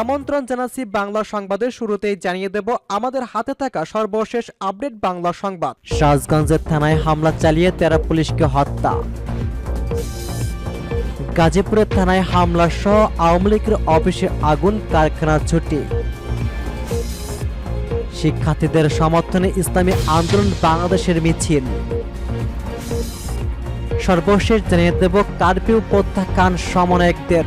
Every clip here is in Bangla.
আমন্ত্রণ জানাচ্ছি বাংলা সংবাদের শুরুতেই জানিয়ে দেব আমাদের হাতে থাকা সর্বশেষ আপডেট বাংলা সংবাদ। সাজগঞ্জের থানায় হামলা চালিয়ে তেরো পুলিশকে হত্যা। গাজীপুরের থানায় হামলা সহ আওয়ামী লীগের অফিসে আগুন, কারখানা ছুটি। শিক্ষার্থীদের সমর্থনে ইসলামী আন্দোলন, বাংলাদেশের মিছিল। সর্বশেষ জানিয়ে দেব কারফিউ প্রত্যাখ্যান সমন্বয়কদের।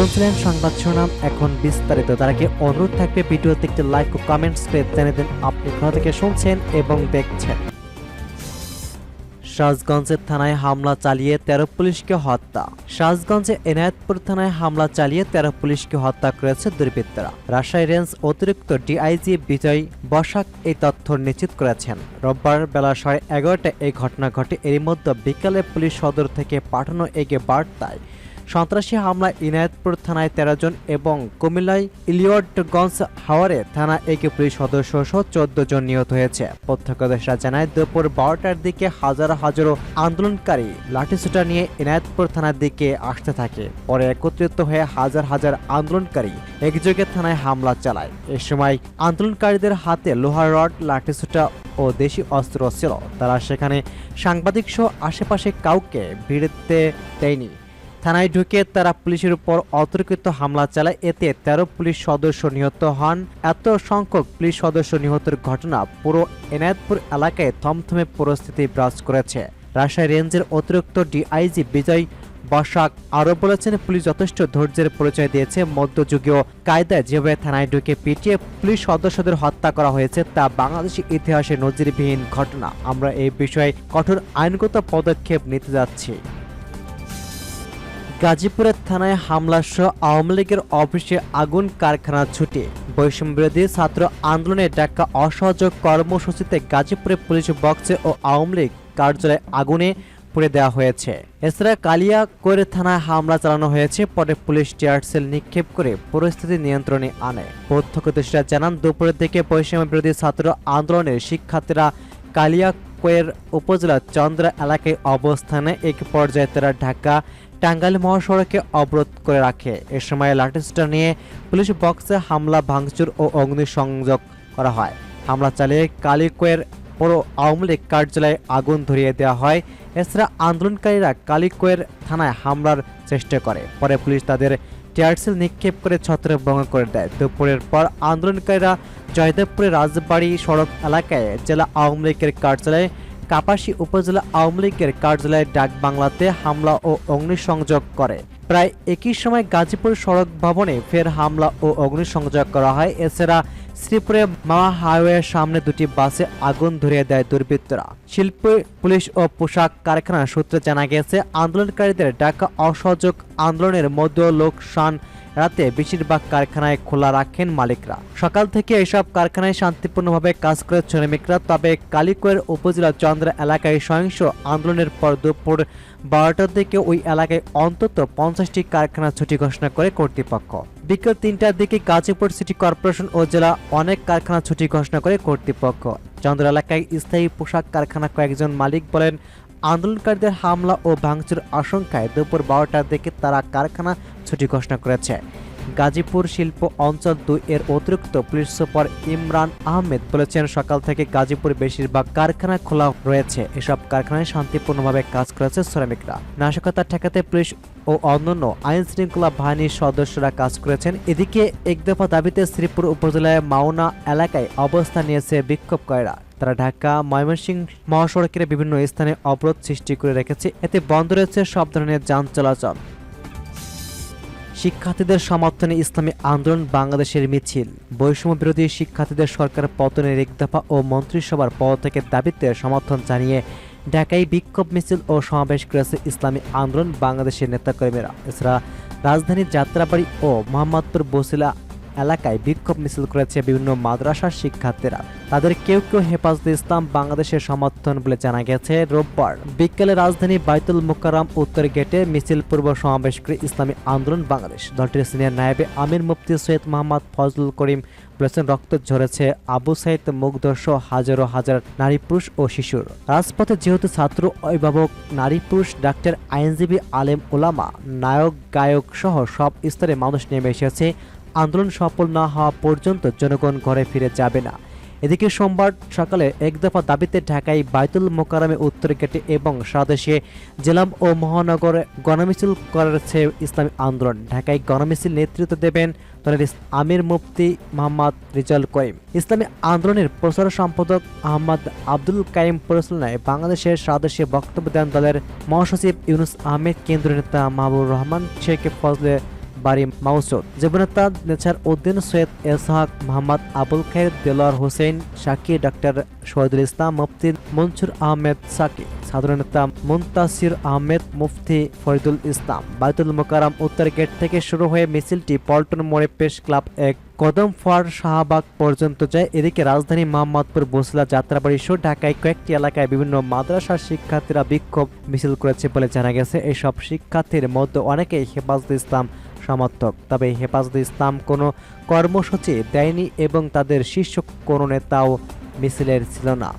শুনছিলেন সংবাদ শিরোনাম এখন বিস্তারিত, তার আগে অনুরোধ থাকবে ভিডিওতে একটি লাইক ও কমেন্টস পেয়ে জানিয়ে দেন আপনি কোথা থেকে শুনছেন এবং দেখছেন। সাজগঞ্জের থানায় হামলা চালিয়ে তেরো পুলিশকে হত্যা। সাজগঞ্জে এনায়েতপুর থানায় হামলা চালিয়ে তেরো পুলিশকে হত্যা করেছে দুর্বৃত্তরা। রাজশাহী রেঞ্জ অতিরিক্ত ডিআইজি বিজয় বসাক এই তথ্য নিশ্চিত করেছেন। রোববার বেলা সাড়ে এগারোটায় এই ঘটনা ঘটে। এরই মধ্যে বিকালে পুলিশ সদর থেকে পাঠানো এগে বার্তায় সন্ত্রাসী হামলায় ইনায়েতপুর থানায় তেরো জন এবং কুমিল্লায় ইলিয়টগঞ্জ হাওয়ারে থানা একে পুলিশ সদস্য সহ চোদ্দ জন নিহত হয়েছে। প্রত্যক্ষদর্শীরা জানায়, দুপুর বারোটার দিকে হাজারো হাজারো আন্দোলনকারী লাঠিসুটা নিয়ে ইনায়েতপুর থানার দিকে আসতে থাকে। পরে একত্রিত হয়ে হাজার হাজার আন্দোলনকারী একযোগে থানায় হামলা চালায়। এ সময় আন্দোলনকারীদের হাতে লোহার রড, লাঠিসুটা ও দেশি অস্ত্র ছিল। তারা সেখানে সাংবাদিক সহ আশেপাশে কাউকে ভিড়তে দেয়নি। থানায় ঢুকে তারা পুলিশের উপর অতর্কিত হামলা চালায়। এতে তেরো পুলিশ সদস্য নিহত হন। এত সংখ্যক পুলিশ সদস্য নিহতের ঘটনা পুরো এনায়েতপুর এলাকায় থমথমে পরিস্থিতি বিরাজ করেছে। রাজশাহী রেঞ্জের অতিরিক্ত ডিআইজি বিজয় বসাক আরও বলেছেন, পুলিশ যথেষ্ট ধৈর্যের পরিচয় দিয়েছে, মধ্যযুগীয় কায়দায় যেভাবে থানায় ঢুকে পিটিয়ে পুলিশ সদস্যদের হত্যা করা হয়েছে, তা বাংলাদেশি ইতিহাসে নজিরবিহীন ঘটনা। আমরা এই বিষয়ে কঠোর আইনগত পদক্ষেপ নিতে যাচ্ছি। গাজীপুরের থানায় হামলা সহ আওয়ামী লীগের অফিসে আগুন কারখানা ছুটে। বৈষম্য বিরোধী ছাত্র আন্দোলনে ডাকা অসহযোগ কর্মসূচিতে গাজীপুরে পুলিশ বক্সে ও আওয়ামী লীগ কার্যালয়ে আগুনে পুড়ে দেওয়া হয়েছে। এছাড়া কালিয়া করে থানায় হামলা চালানো হয়েছে, পরে পুলিশ টিয়ারসেল নিক্ষেপ করে পরিস্থিতি নিয়ন্ত্রণে আনে। প্রত্যক্ষদর্শীরা জানান, দুপুরের দিকে বৈষম্য বিরোধী ছাত্র আন্দোলনের শিক্ষার্থীরা কালিয়া কোয়ের উপজেলার চন্দ্রা এলাকায় অবস্থানে এক পর্যায়ে তারা ঢাকা টাঙ্গাইল মহাসড়কে অবরোধ করে রাখে। এ সময় লাঠিসোঁটা নিয়ে পুলিশ বক্সে হামলা, ভাঙচুর ও অগ্নিসংযোগ করা হয়। হামলা চালিয়ে কালিকোয়ের পৌর আওয়ামী লীগ কার্যালয়ে আগুন ধরিয়ে দেওয়া হয়। এছাড়া আন্দোলনকারীরা কালিকোয়ের থানায় হামলার চেষ্টা করে। পরে পুলিশ তাদের টিয়ারসেল নিক্ষেপ করে ছত্রভঙ্গ করে দেয়। দুপুরের পর আন্দোলনকারীরা জয়দেবপুরের রাজবাড়ি সড়ক এলাকায় জেলা আওয়ামী লীগের কার্যালয়ে কাপাসী উপজেলা আওয়ামী লীগের কার্যালয়ে ডাক বাংলাতে হামলা ও অগ্নিসংযোগ করে। প্রায় একই সময় গাজীপুর সড়ক ভবনে ফের হামলা ও অগ্নিসংযোগ করা হয়। এছাড়া শ্রীপুরে মাওয়া হাইওয়ের সামনে দুটি বাসে আগুন ধরিয়ে দেয় দুর্বৃত্তরা। শিল্প, পুলিশ ও পোশাক কারখানা সূত্রে জানা গেছে, আন্দোলনকারীদের ডাকা অসহযোগ আন্দোলনের মধ্য লোকসান রাতে বেশিরভাগ কারখানায় খোলা রাখেন মালিকরা। সকাল থেকে এসব কারখানায় শান্তিপূর্ণভাবে কাজ করে শ্রমিকরা, তবে কালিকোয়ের উপজেলা চন্দ্রা এলাকায় সহিংস আন্দোলনের পর দুপুর বারোটার দিকে ওই এলাকায় অন্তত পঞ্চাশটি কারখানা ছুটি ঘোষণা করে কর্তৃপক্ষ। বিকেল তিনটার দিকে গাজীপুর সিটি কর্পোরেশন ও জেলা অনেক কারখানা ছুটি ঘোষণা করে কর্তৃপক্ষ। চন্দ্র এলাকায় স্থায়ী পোশাক কারখানা কয়েকজন মালিক বলেন আন্দোলনকারীদের হামলা ও ভাঙচুর আশঙ্কায় দুপুর বারোটার দিকে তারা কারখানা ছুটি ঘোষণা করেছে। গাজীপুর শিল্প অঞ্চল দুই এর অতিরিক্ত পুলিশ সুপার ইমরান আহমেদ বলেছেন, সকাল থেকে গাজীপুর বেশিরভাগ কারখানা খোলা রয়েছে। এসব কারখানায় শান্তিপূর্ণভাবে কাজ করেছে শ্রমিকরা। নাশকতা ঠেকাতে পুলিশ ও অন্যান্য আইন শৃঙ্খলা বাহিনীর সদস্যরা কাজ করেছেন। এদিকে এক দফা দাবিতে শ্রীপুর উপজেলায় মাওনা এলাকায় অবস্থান নিয়েছে বিক্ষোভকারীরা। তারা ঢাকা, ময়মনসিংহ মহাসড়কের বিভিন্ন স্থানে অবরোধ সৃষ্টি করে রেখেছে। এতে বন্ধ রয়েছে সব ধরনের যান চলাচল। শিক্ষার্থীদের সমর্থনে ইসলামী আন্দোলন, বাংলাদেশের মিছিল। বৈষম্য বিরোধী শিক্ষার্থীদের সরকার পতনের এক দফা ও মন্ত্রিসভার পদ থেকে দাবিতে সমর্থন জানিয়ে ঢাকায় বিক্ষোভ মিছিল ও সমাবেশ করেছে ইসলামী আন্দোলন, বাংলাদেশের নেতাকর্মীরা। এছাড়া রাজধানীর যাত্রাবাড়ি ও মোহাম্মদপুর বসিলা এলাকায় বিক্ষোভ মিছিল করেছে বিভিন্ন মাদ্রাসার শিক্ষার্থীরা। তাদের কেউ কেউ হেফাজতে ইসলাম বাংলাদেশের সমর্থন বলে জানা গেছে রোববার। বিকেলে রাজধানী বাইতুল মোকাররম উত্তর গেটে মিছিল পূর্ব সমাবেশ করে ইসলামী আন্দোলন বাংলাদেশ। দলটির সিনিয়র নায়েবে আমির মুফতি সৈয়দ মোহাম্মদ ফজলুল করিম বলেছেন, রক্ত ঝরেছে আবু সাইদ মুগ্ধ সহ হাজারো হাজার নারী, পুরুষ ও শিশুর। রাজপথে যেহেতু ছাত্র, অভিভাবক, নারী, পুরুষ, ডাক্তার, আইনজীবী, আলেম ওলামা নায়ক, গায়ক সহ সব স্তরে মানুষ নেমে এসেছে। আন্দোলন সফল না হওয়া পর্যন্ত জনগণ ঘরে ফিরে যাবে না। এদিকে সোমবার সকালে এক দফা দাবিতে ঢাকায় বাইতুল মোকারমে উত্তর গেটে এবং সাদেশে জেলা ও মহানগরে গণমিছিল করেছে ইসলামী আন্দোলন। ঢাকায় গণমিছিল নেতৃত্ব দেবেন দলের আমির মুফতি মোহাম্মদ রিজাল কয়েম ইসলামী আন্দোলনের প্রচার সম্পাদক আহমদ আব্দুল কাইম পরিচালনায় বাংলাদেশের সাদেশে বক্তব্য দেন দলের মহাসচিব ইউনুস আহমেদ, কেন্দ্রীয় নেতা মাহবুর রহমান, শেখ ফজলে বাড়ি মাউসুদ যুবনেতা নেচার উদ্দিন সৈয়দ এসহাক মোহাম্মদ আবুল খায়ের দেলোয়ার হোসেন সাকি ডক্টর শহীদুল ইসলাম, মুফতি মনসুর আহমেদ সাকি সাধারণ নেতা মুন্তাসির আহমেদ, মুফতি ফরিদুল ইসলাম। বাইতুল মোকারাম উত্তর গেট থেকে শুরু হয়ে মিছিলটি পল্টন মোড়ে প্রেস ক্লাব এক কদম ফোয়ার শাহবাগ পর্যন্ত যায়। এদিকে রাজধানী মোহাম্মদপুর বসলা যাত্রাবাড়ি সহ ঢাকায় কয়েকটি এলাকায় বিভিন্ন মাদ্রাসার শিক্ষার্থীরা বিক্ষোভ মিছিল করেছে বলে জানা গেছে। এসব শিক্ষার্থীর মধ্যে অনেকেই হেফাজত ইসলাম সমর্থক। তবে হেফাজত ইসলাম কোনো কর্মসূচি দেয়নি এবং তাদের শীর্ষ কোনো নেতাও মিছিলের ছিল না।